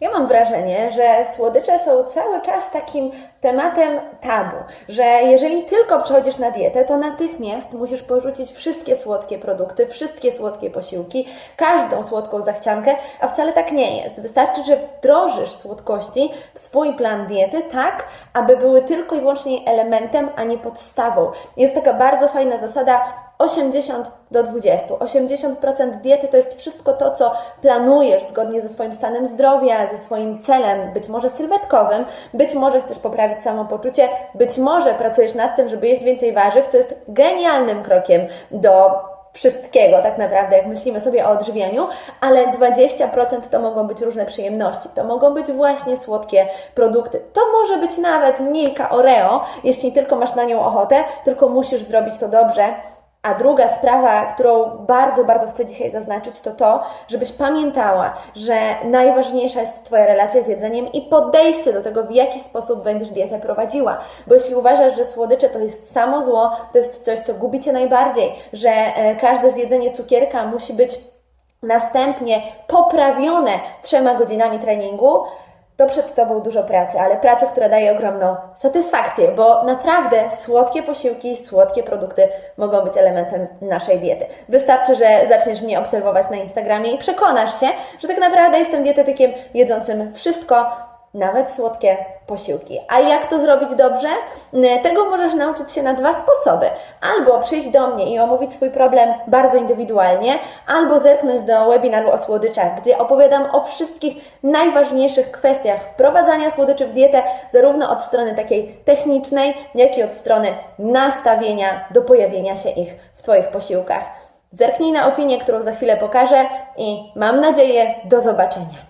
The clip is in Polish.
Ja mam wrażenie, że słodycze są cały czas takim tematem tabu, że jeżeli tylko przechodzisz na dietę, to natychmiast musisz porzucić wszystkie słodkie produkty, wszystkie słodkie posiłki, każdą słodką zachciankę, a wcale tak nie jest. Wystarczy, że wdrożysz słodkości w swój plan diety tak, aby były tylko i wyłącznie elementem, a nie podstawą. Jest taka bardzo fajna zasada 80 do 20. 80% diety to jest wszystko to, co planujesz zgodnie ze swoim stanem zdrowia, ze swoim celem, być może sylwetkowym, być może chcesz poprawić samopoczucie, być może pracujesz nad tym, żeby jeść więcej warzyw, co jest genialnym krokiem do wszystkiego tak naprawdę, jak myślimy sobie o odżywianiu, ale 20% to mogą być różne przyjemności. To mogą być właśnie słodkie produkty. To może być nawet Milka Oreo, jeśli tylko masz na nią ochotę, tylko musisz zrobić to dobrze. A druga sprawa, którą bardzo, bardzo chcę dzisiaj zaznaczyć, to to, żebyś pamiętała, że najważniejsza jest Twoja relacja z jedzeniem i podejście do tego, w jaki sposób będziesz dietę prowadziła. Bo jeśli uważasz, że słodycze to jest samo zło, to jest coś, co gubi Cię najbardziej, że e, każde zjedzenie cukierka musi być następnie poprawione trzema godzinami treningu, to przed Tobą dużo pracy, ale pracy, która daje ogromną satysfakcję, bo naprawdę słodkie posiłki, słodkie produkty mogą być elementem naszej diety. Wystarczy, że zaczniesz mnie obserwować na Instagramie i przekonasz się, że tak naprawdę jestem dietetykiem jedzącym wszystko, nawet słodkie posiłki. A jak to zrobić dobrze? Tego możesz nauczyć się na dwa sposoby. Albo przyjść do mnie i omówić swój problem bardzo indywidualnie, albo zerknąć do webinaru o słodyczach, gdzie opowiadam o wszystkich najważniejszych kwestiach wprowadzania słodyczy w dietę, zarówno od strony takiej technicznej, jak i od strony nastawienia do pojawienia się ich w Twoich posiłkach. Zerknij na opinię, którą za chwilę pokażę i mam nadzieję do zobaczenia.